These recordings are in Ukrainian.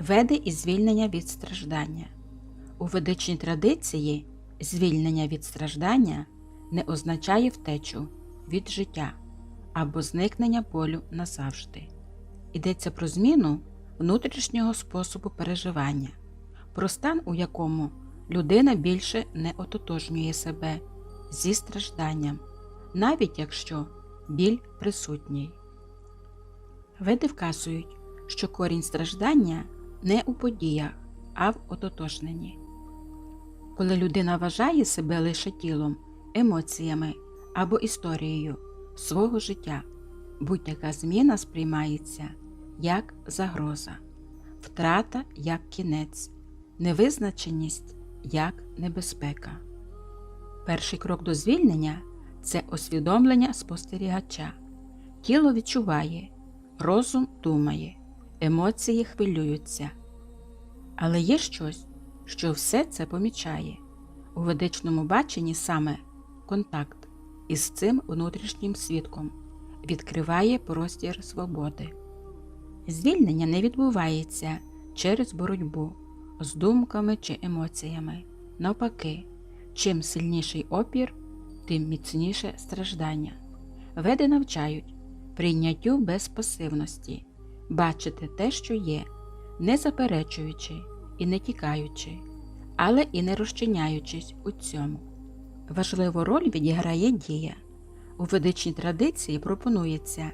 Веди і звільнення від страждання. У ведичній традиції звільнення від страждання не означає втечу від життя або зникнення болю назавжди. Йдеться про зміну внутрішнього способу переживання, про стан, у якому людина більше не ототожнює себе зі стражданням, навіть якщо біль присутній. Веди вказують, що корінь страждання не у подіях, а в ототожненні. Коли людина вважає себе лише тілом, емоціями або історією свого життя, будь-яка зміна сприймається як загроза, втрата як кінець, невизначеність як небезпека. Перший крок до звільнення це усвідомлення спостерігача. Тіло відчуває, розум думає, емоції хвилюються. Але є щось, що все це помічає. У ведичному баченні саме контакт із цим внутрішнім свідком відкриває простір свободи. Звільнення не відбувається через боротьбу з думками чи емоціями. Навпаки, чим сильніший опір, тим міцніше страждання. Веди навчають прийняттю без пасивності, бачити те, що є, не заперечуючи і не тікаючи, але і не розчиняючись у цьому. Важливу роль відіграє дія. У ведичній традиції пропонується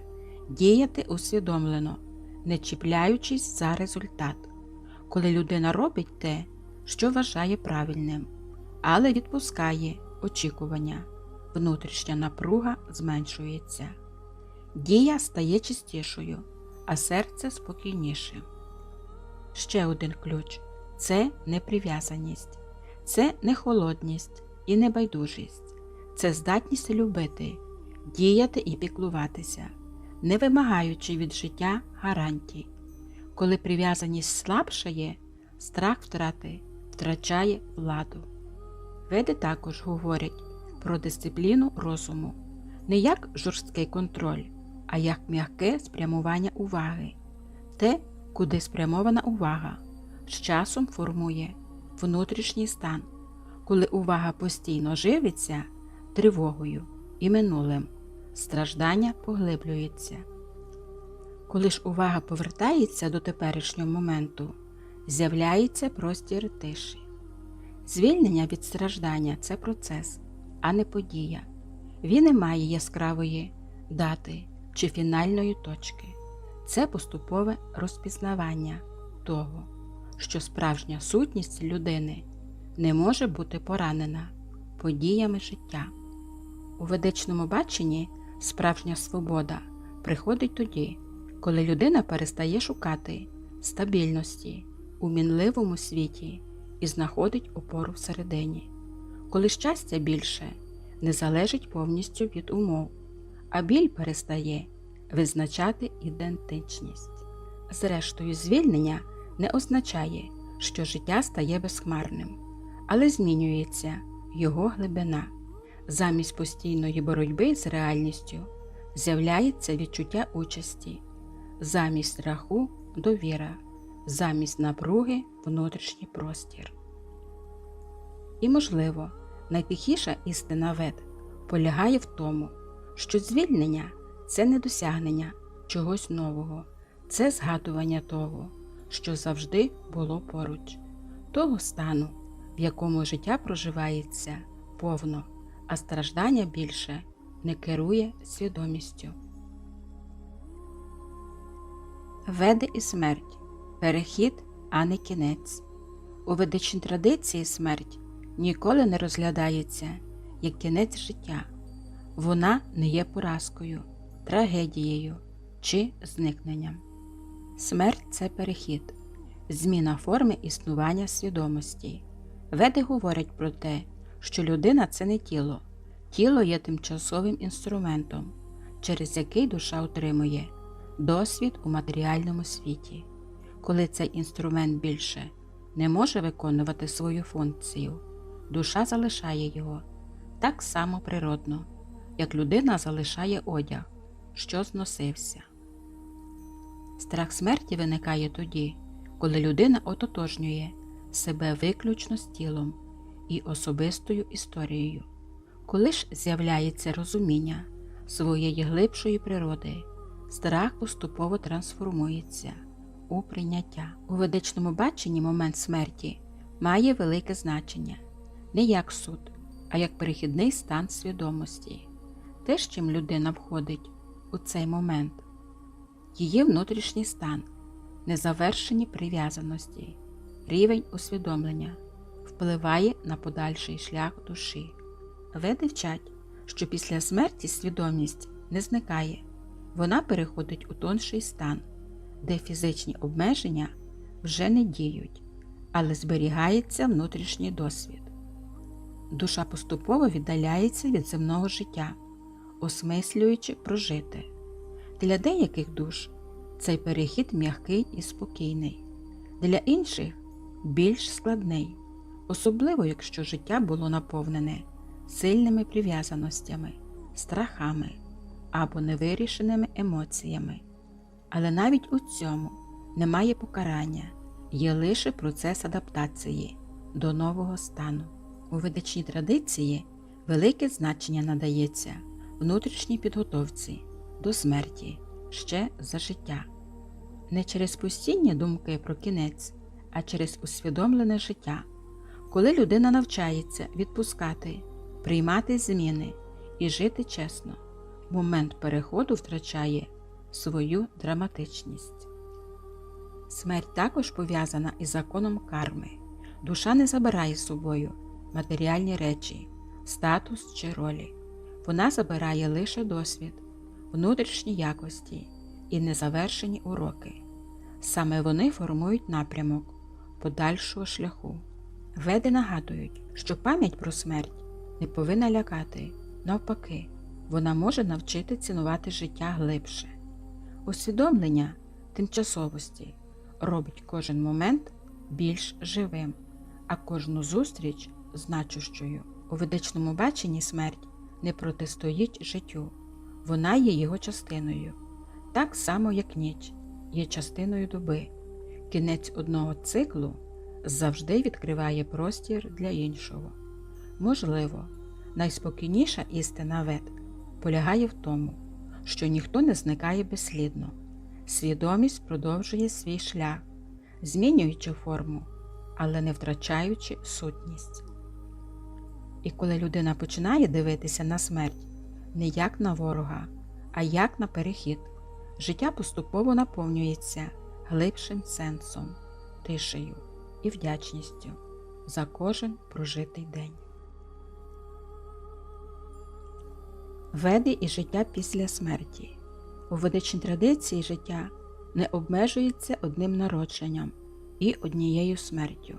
діяти усвідомлено, не чіпляючись за результат, коли людина робить те, що вважає правильним, але відпускає очікування, внутрішня напруга зменшується. Дія стає чистішою, а серце спокійнішим. Ще один ключ це неприв'язаність, це не холодність і небайдужість, це здатність любити, діяти і піклуватися, не вимагаючи від життя гарантій. Коли прив'язаність слабшає, страх втрати втрачає владу. Веди також говорять про дисципліну розуму, не як жорсткий контроль, а як м'яке спрямування уваги, те, куди спрямована увага, з часом формує внутрішній стан, коли увага постійно живиться тривогою і минулим, страждання поглиблюється. Коли ж увага повертається до теперішнього моменту, з'являється простір тиші. Звільнення від страждання це процес, а не подія. Він не має яскравої дати чи фінальної точки. Це поступове розпізнавання того, що справжня сутність людини не може бути поранена подіями життя. У ведичному баченні справжня свобода приходить тоді, коли людина перестає шукати стабільності у мінливому світі і знаходить опору всередині, коли щастя більше не залежить повністю від умов, а біль перестає визначати ідентичність. Зрештою, звільнення не означає, що життя стає безхмарним, але змінюється його глибина. Замість постійної боротьби з реальністю з'являється відчуття участі, замість страху довіра, замість напруги внутрішній простір. І, можливо, найтихіша істина вед полягає в тому, що звільнення це не досягнення чогось нового, це згадування того, що завжди було поруч, того стану, в якому життя проживається повно, а страждання більше не керує свідомістю. Веди і смерть перехід, а не кінець. У ведичній традиції смерть ніколи не розглядається як кінець життя, вона не є поразкою, трагедією чи зникненням. Смерть це перехід, зміна форми існування свідомості. Веди говорять про те, що людина це не тіло, тіло є тимчасовим інструментом, через який душа отримує досвід у матеріальному світі. Коли цей інструмент більше не може виконувати свою функцію, душа залишає його так само природно, як людина залишає одяг, що зносився. Страх смерті виникає тоді, коли людина ототожнює себе виключно з тілом і особистою історією, коли ж з'являється розуміння своєї глибшої природи, страх поступово трансформується у прийняття. У ведичному баченні момент смерті має велике значення не як суд, а як перехідний стан свідомості, те, з чим людина входить у цей момент, її внутрішній стан, незавершені прив'язаності, рівень усвідомлення впливає на подальший шлях душі. Веди вчать, що після смерті свідомість не зникає, вона переходить у тонший стан, де фізичні обмеження вже не діють, але зберігається внутрішній досвід. Душа поступово віддаляється від земного життя, осмислюючи прожите. Для деяких душ цей перехід м'який і спокійний, для інших більш складний, особливо якщо життя було наповнене сильними прив'язаностями, страхами або невирішеними емоціями. Але навіть у цьому немає покарання, є лише процес адаптації до нового стану. У ведичній традиції велике значення надається внутрішній підготовці до смерті ще за життя, не через постійні думки про кінець, а через усвідомлене життя, коли людина навчається відпускати, приймати зміни і жити чесно, момент переходу втрачає свою драматичність. Смерть також пов'язана із законом карми. Душа не забирає з собою матеріальні речі, статус чи ролі. Вона забирає лише досвід, внутрішні якості і незавершені уроки. Саме вони формують напрямок подальшого шляху. Веди нагадують, що пам'ять про смерть не повинна лякати, навпаки, вона може навчити цінувати життя глибше. Усвідомлення тимчасовості робить кожен момент більш живим, а кожну зустріч значущою. У ведичному баченні смерть не протистоїть життю, вона є його частиною, так само, як ніч є частиною доби. Кінець одного циклу завжди відкриває простір для іншого. Можливо, найспокійніша істина вед полягає в тому, що ніхто не зникає безслідно, свідомість продовжує свій шлях, змінюючи форму, але не втрачаючи сутність. І коли людина починає дивитися на смерть не як на ворога, а як на перехід, життя поступово наповнюється глибшим сенсом, тишею і вдячністю за кожен прожитий день. Веди і життя після смерті. У ведичній традиції життя не обмежується одним народженням і однією смертю.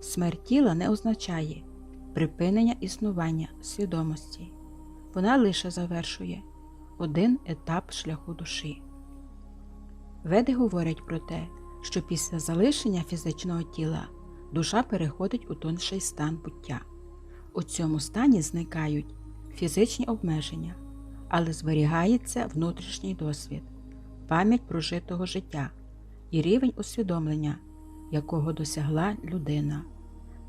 Смерть тіла не означає припинення існування свідомості. Вона лише завершує один етап шляху душі. Веди говорять про те, що після залишення фізичного тіла душа переходить у тонший стан буття. У цьому стані зникають фізичні обмеження, але зберігається внутрішній досвід, пам'ять прожитого життя і рівень усвідомлення, якого досягла людина.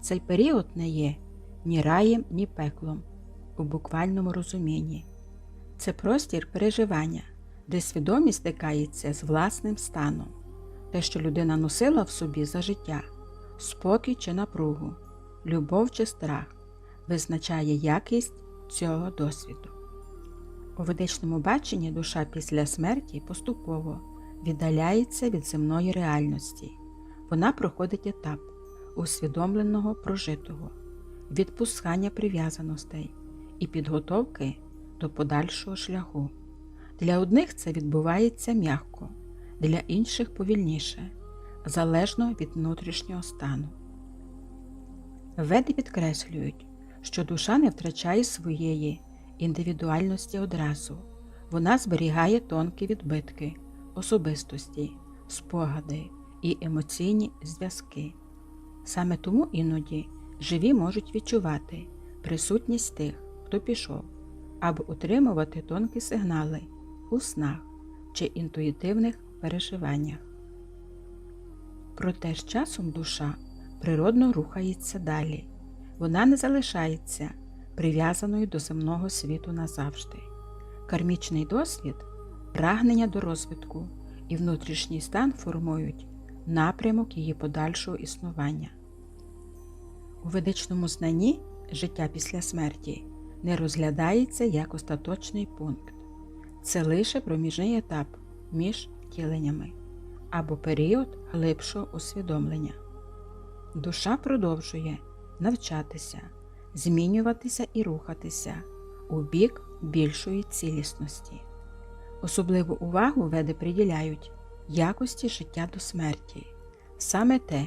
Цей період не є ні раєм, ні пеклом у буквальному розумінні. Це простір переживання, де свідомість стикається з власним станом, те, що людина носила в собі за життя, спокій чи напругу, любов чи страх, визначає якість цього досвіду. У ведичному баченні душа після смерті поступово віддаляється від земної реальності. Вона проходить етап усвідомленого прожитого, відпускання прив'язаностей і підготовки до подальшого шляху. Для одних це відбувається м'яко, для інших повільніше, залежно від внутрішнього стану. Веди підкреслюють, що душа не втрачає своєї індивідуальності одразу, вона зберігає тонкі відбитки, особистості, спогади і емоційні зв'язки. Саме тому іноді живі можуть відчувати присутність тих, хто пішов, або утримувати тонкі сигнали у снах чи інтуїтивних переживаннях. Проте з часом душа природно рухається далі. Вона не залишається прив'язаною до земного світу назавжди. Кармічний досвід, прагнення до розвитку і внутрішній стан формують напрямок її подальшого існування. У ведичному знанні життя після смерті не розглядається як остаточний пункт. Це лише проміжний етап між втіленнями або період глибшого усвідомлення. Душа продовжує навчатися, змінюватися і рухатися у бік більшої цілісності. Особливу увагу веди приділяють якості життя до смерті, саме те,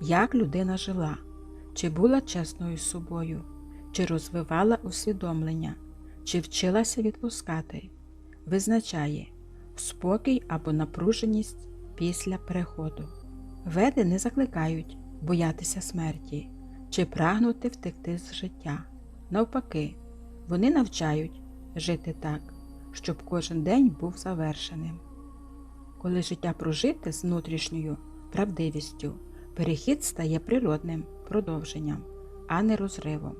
як людина жила, чи була чесною з собою, чи розвивала усвідомлення, чи вчилася відпускати, визначає спокій або напруженість після переходу. Веди не закликають боятися смерті чи прагнути втекти з життя. Навпаки, вони навчають жити так, щоб кожен день був завершеним. Коли життя прожите з внутрішньою правдивістю, перехід стає природним продовженням, а не розривом.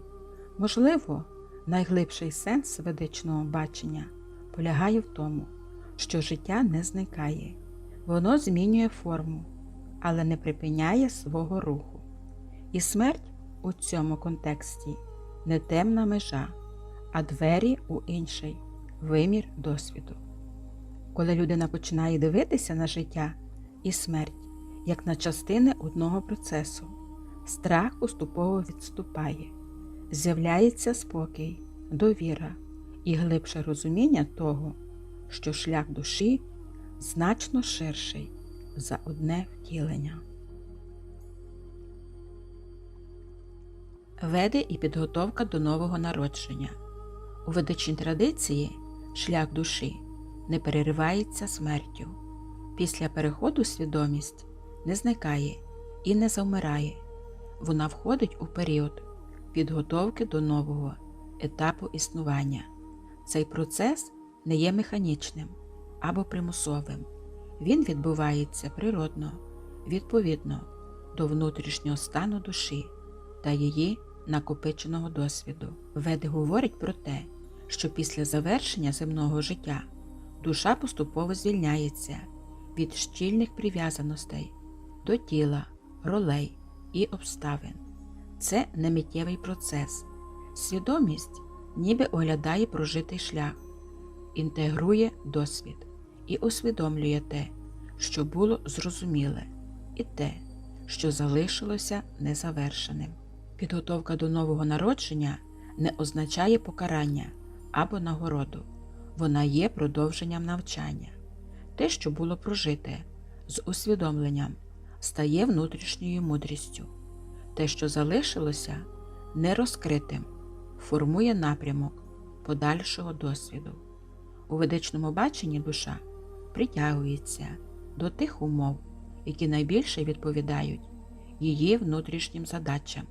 Можливо, найглибший сенс ведичного бачення полягає в тому, що життя не зникає, воно змінює форму, але не припиняє свого руху. І смерть у цьому контексті не темна межа, а двері у інший вимір досвіду. Коли людина починає дивитися на життя і смерть як на частини одного процесу, страх поступово відступає, з'являється спокій, довіра і глибше розуміння того, що шлях душі значно ширший за одне втілення. Веди і підготовка до нового народження. У ведичній традиції шлях душі не переривається смертю. Після переходу свідомість не зникає і не завмирає. Вона входить у період підготовки до нового етапу існування. Цей процес не є механічним або примусовим. Він відбувається природно, відповідно до внутрішнього стану душі та її накопиченого досвіду. Веди говорить про те, що після завершення земного життя душа поступово звільняється від щільних прив'язаностей до тіла, ролей і обставин. Це не миттєвий процес. Свідомість ніби оглядає прожитий шлях, інтегрує досвід і усвідомлює те, що було зрозуміле, і те, що залишилося незавершеним. Підготовка до нового народження не означає покарання або нагороду, вона є продовженням навчання. Те, що було прожите з усвідомленням, стає внутрішньою мудрістю. Те, що залишилося нерозкритим, формує напрямок подальшого досвіду. У ведичному баченні душа притягується до тих умов, які найбільше відповідають її внутрішнім задачам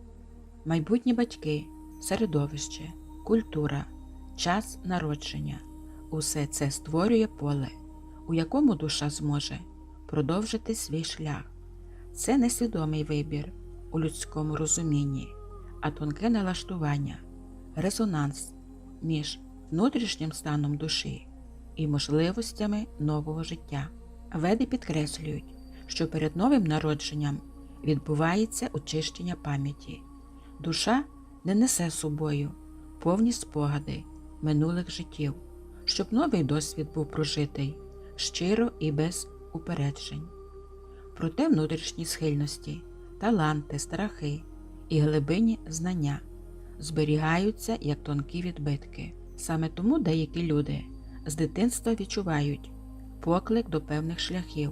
майбутні батьки, середовище, культура, час народження усе це створює поле, у якому душа зможе продовжити свій шлях. Це не свідомий вибір у людському розумінні, а тонке налаштування, резонанс між внутрішнім станом душі і можливостями нового життя. Веди підкреслюють, що перед новим народженням відбувається очищення пам'яті. Душа не несе з собою повні спогади минулих життів, щоб новий досвід був прожитий щиро і без упереджень. Проте внутрішні схильності, таланти, страхи і глибинні знання зберігаються як тонкі відбитки. Саме тому деякі люди з дитинства відчувають поклик до певних шляхів,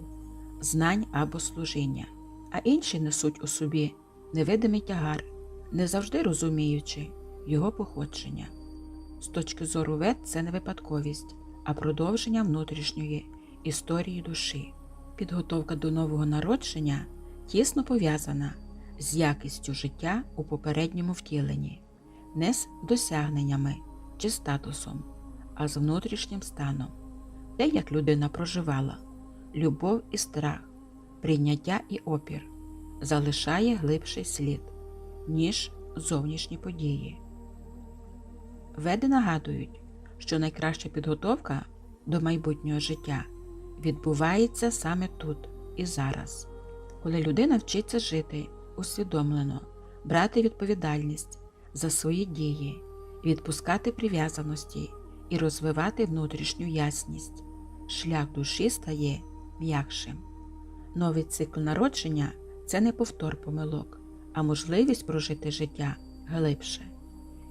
знань або служіння, а інші несуть у собі невидимий тягар не завжди розуміючи його походження. З точки зору вед це не випадковість, а продовження внутрішньої історії душі. Підготовка до нового народження тісно пов'язана з якістю життя у попередньому втіленні, не з досягненнями чи статусом, а з внутрішнім станом, те, як людина проживала, любов і страх, прийняття і опір залишає глибший слід, ніж зовнішні події. Веди нагадують, що найкраща підготовка до майбутнього життя відбувається саме тут і зараз, коли людина вчиться жити усвідомлено, брати відповідальність за свої дії, відпускати прив'язаності і розвивати внутрішню ясність, шлях душі стає м'якшим. Новий цикл народження це не повтор помилок, а можливість прожити життя глибше.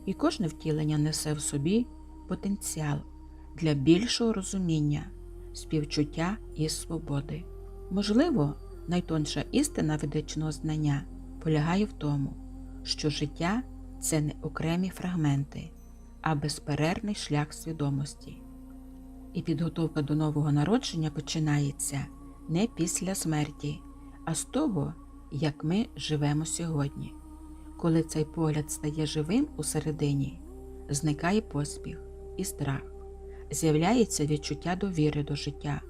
І кожне втілення несе в собі потенціал для більшого розуміння, співчуття і свободи. Можливо, найтонша істина ведичного знання полягає в тому, що життя це не окремі фрагменти, а безперервний шлях свідомості. І підготовка до нового народження починається не після смерті, а з того, як ми живемо сьогодні. Коли цей погляд стає живим усередині, зникає поспіх і страх, з'являється відчуття довіри до життя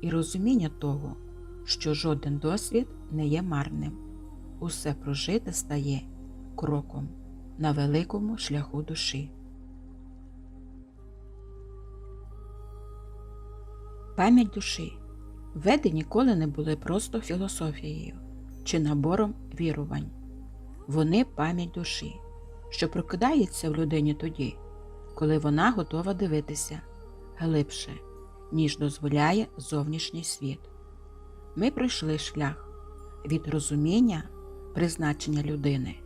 і розуміння того, що жоден досвід не є марним. Усе прожите стає кроком на великому шляху душі. Пам'ять душі веди ніколи не були просто філософією чи набором вірувань. Вони пам'ять душі, що прокидається в людині тоді, коли вона готова дивитися глибше, ніж дозволяє зовнішній світ. Ми пройшли шлях від розуміння призначення людини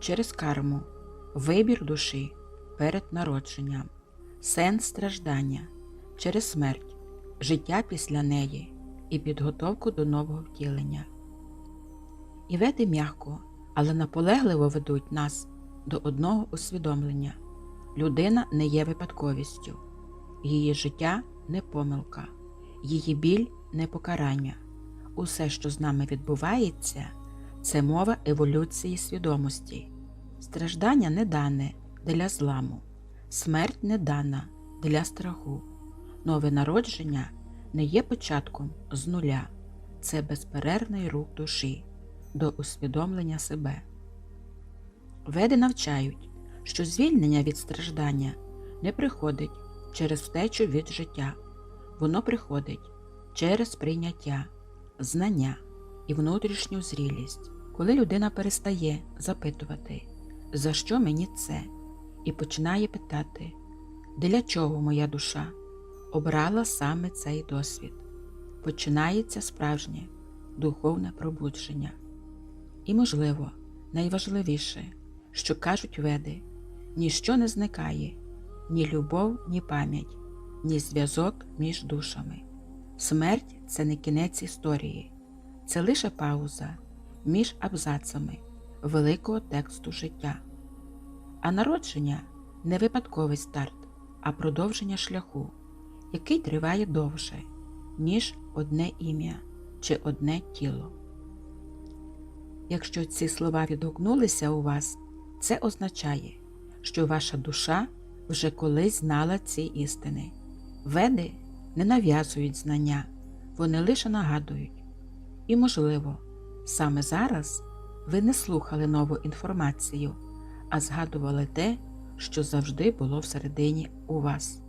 через карму, вибір душі перед народженням, сенс страждання через смерть, життя після неї і підготовку до нового втілення. І веди м'яко, але наполегливо ведуть нас до одного усвідомлення людина не є випадковістю, її життя не помилка, її біль не покарання. Усе, що з нами відбувається, це мова еволюції свідомості. Страждання не дане для зламу, смерть не дана для страху. Нове народження не є початком з нуля, це безперервний рух душі до усвідомлення себе. Веди навчають, що звільнення від страждання не приходить через втечу від життя, воно приходить через прийняття, знання і внутрішню зрілість, коли людина перестає запитувати, за що мені це, і починає питати, для чого моя душа обрала саме цей досвід. Починається справжнє духовне пробудження. І, можливо, найважливіше, що кажуть веди, ніщо не зникає, ні любов, ні пам'ять, ні зв'язок між душами. Смерть це не кінець історії, це лише пауза між абзацами великого тексту життя. А народження не випадковий старт, а продовження шляху, який триває довше, ніж одне ім'я чи одне тіло. Якщо ці слова відгукнулися у вас, це означає, що ваша душа вже колись знала ці істини. Веди не нав'язують знання, вони лише нагадують. І, можливо, саме зараз ви не слухали нову інформацію, а згадували те, що завжди було всередині у вас.